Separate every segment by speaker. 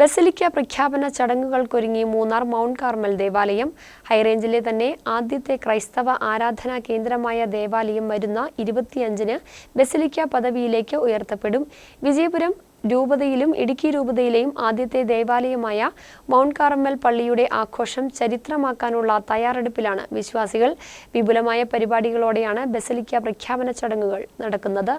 Speaker 1: Basilica പ്രഖ്യാപന ചടങ്ങുകൾക്കൊരുങ്ങി Munnar Mount Carmel ദേവാലയം. ഹൈറേഞ്ചിലെ തന്നെ ആദ്യത്തെ ക്രൈസ്തവ ആരാധനാ കേന്ദ്രമായ ദേവാലയം വരുന്ന ഇരുപത്തിയഞ്ചിന് ബസലിക്ക പദവിയിലേക്ക് ഉയർത്തപ്പെടും. വിജയപുരം രൂപതയിലും ഇടുക്കി രൂപതയിലെയും ആദ്യത്തെ ദേവാലയമായ മൗണ്ട് കാർമൽ പള്ളിയുടെ ആഘോഷം ചരിത്രമാക്കാനുള്ള തയ്യാറെടുപ്പിലാണ് വിശ്വാസികൾ. വിപുലമായ പരിപാടികളോടെയാണ് ബസലിക്ക പ്രഖ്യാപന ചടങ്ങുകൾ നടക്കുന്നത്.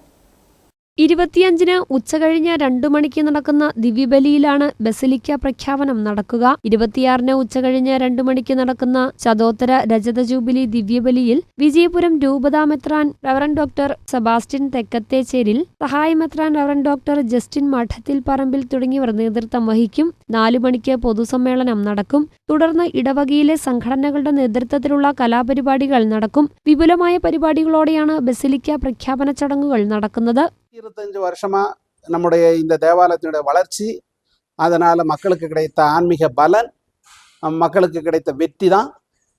Speaker 1: ഇരുപത്തിയഞ്ചിന് ഉച്ചകഴിഞ്ഞ് രണ്ടു മണിക്ക് നടക്കുന്ന ദിവ്യബലിയിലാണ് ബസലിക്ക പ്രഖ്യാപനം നടക്കുക. ഇരുപത്തിയാറിന് ഉച്ചകഴിഞ്ഞ് രണ്ടു മണിക്ക് നടക്കുന്ന ചതോത്തര രജത ജൂബിലി ദിവ്യബലിയിൽ വിജയപുരം രൂപതാമെത്രാൻ റവറൻ ഡോക്ടർ സെബാസ്റ്റ്യൻ തെക്കത്തേച്ചേരിൽ സഹായമെത്രാൻ റവറൻ ഡോക്ടർ ജസ്റ്റിൻ മഠത്തിൽ പറമ്പിൽ തുടങ്ങിയവർ നേതൃത്വം വഹിക്കും. നാലു മണിക്ക് പൊതുസമ്മേളനം നടക്കും. തുടർന്ന് ഇടവകയിലെ സംഘടനകളുടെ നേതൃത്വത്തിലുള്ള കലാപരിപാടികൾ നടക്കും. വിപുലമായ പരിപാടികളോടെയാണ് ബസലിക്ക പ്രഖ്യാപന ചടങ്ങുകൾ നടക്കുന്നത്.
Speaker 2: இருபத்தஞ்சு வருஷமா நம்முடைய இந்த தேவாலயத்தினுடைய வளர்ச்சி அதனால மக்களுக்கு கிடைத்த ஆன்மீக பலன் அஹ் மக்களுக்கு கிடைத்த வெற்றி தான்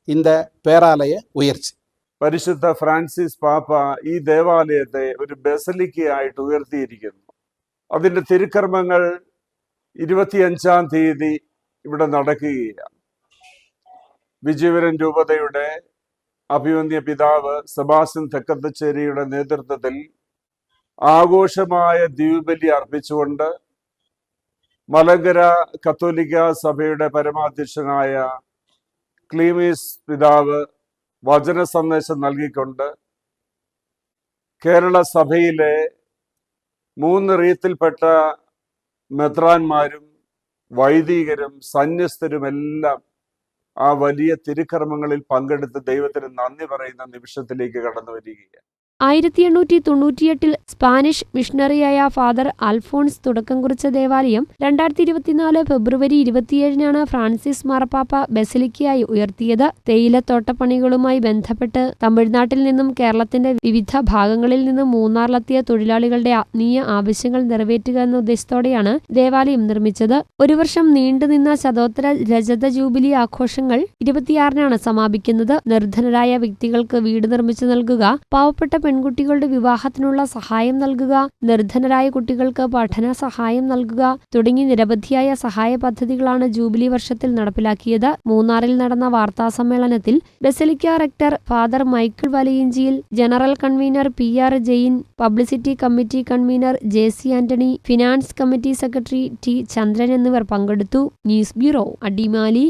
Speaker 2: இந்த பேராலய உயர்ச்சி
Speaker 3: പരിശുദ്ധ ഫ്രാൻസിസ് പാപ്പ ഈ ദേവാലയത്തെ ഒരു ബസലിക്കയായിട്ട് ഉയർത്തിയിരിക്കുന്നു അതിന്റെ തിരുക്കർമ്മങ്ങൾ ഇരുപത്തിയഞ്ചാം തീയതി ഇവിടെ നടക്കുകയാണ് വിജയപുരം രൂപതയുടെ അഭിമന്യ പിതാവ് സെബാസ്റ്റ്യൻ തെക്കത്തച്ചേരിയുടെ നേതൃത്വത്തിൽ ആഘോഷമായ ദ്വീപലി അർപ്പിച്ചുകൊണ്ട് മലങ്കര കത്തോലിക്ക സഭയുടെ പരമാധ്യക്ഷനായ ക്ലീമീസ് പിതാവ് വചന സന്ദേശം നൽകിക്കൊണ്ട് കേരള സഭയിലെ മൂന്ന് റീത്തിൽപ്പെട്ട മെത്രാന്മാരും വൈദികരും സന്യസ്തരുമെല്ലാം ആ വലിയ തിരുക്കർമ്മങ്ങളിൽ പങ്കെടുത്ത് ദൈവത്തിന് നന്ദി പറയുന്ന നിമിഷത്തിലേക്ക് കടന്നു വരികയാണ്.
Speaker 1: ആയിരത്തി എണ്ണൂറ്റി തൊണ്ണൂറ്റിയെട്ടിൽ സ്പാനിഷ് മിഷണറിയായ ഫാദർ അൽഫോൺസ് തുടക്കം കുറിച്ച ദേവാലയം രണ്ടായിരത്തി ഇരുപത്തിനാല് ഫെബ്രുവരി ഇരുപത്തിയേഴിനാണ് ഫ്രാൻസിസ് മാർപ്പാപ്പ ബസലിക്കയായി ഉയർത്തിയത്. തേയിലത്തോട്ടപ്പണികളുമായി ബന്ധപ്പെട്ട് തമിഴ്നാട്ടിൽ നിന്നും കേരളത്തിന്റെ വിവിധ ഭാഗങ്ങളിൽ നിന്നും മൂന്നാറിലെത്തിയ തൊഴിലാളികളുടെ ആത്മീയ ആവശ്യങ്ങൾ നിറവേറ്റുക എന്ന ഉദ്ദേശത്തോടെയാണ് ദേവാലയം നിർമ്മിച്ചത്. ഒരു വർഷം നീണ്ടുനിന്ന ശതോത്തര രജത ജൂബിലി ആഘോഷങ്ങൾ ഇരുപത്തിയാറിനാണ് സമാപിക്കുന്നത്. നിർധനരായ വ്യക്തികൾക്ക് വീട് നിർമ്മിച്ചു നൽകുക പാവപ്പെട്ട പെൺകുട്ടികളുടെ വിവാഹത്തിനുള്ള സഹായം നൽകുക നിർധനരായ കുട്ടികൾക്ക് പഠന സഹായം നൽകുക തുടങ്ങി നിരവധിയായ സഹായ പദ്ധതികളാണ് ജൂബിലി വർഷത്തിൽ നടപ്പിലാക്കിയത്. മൂന്നാറിൽ നടന്ന വാർത്താ സമ്മേളനത്തിൽ basilica rector father Michael Valayinchiyil general convener P R Jain publicity committee convener J C Antony finance committee secretary T Chandran എന്നിവർ പങ്കെടുത്തു. News bureau Adimali.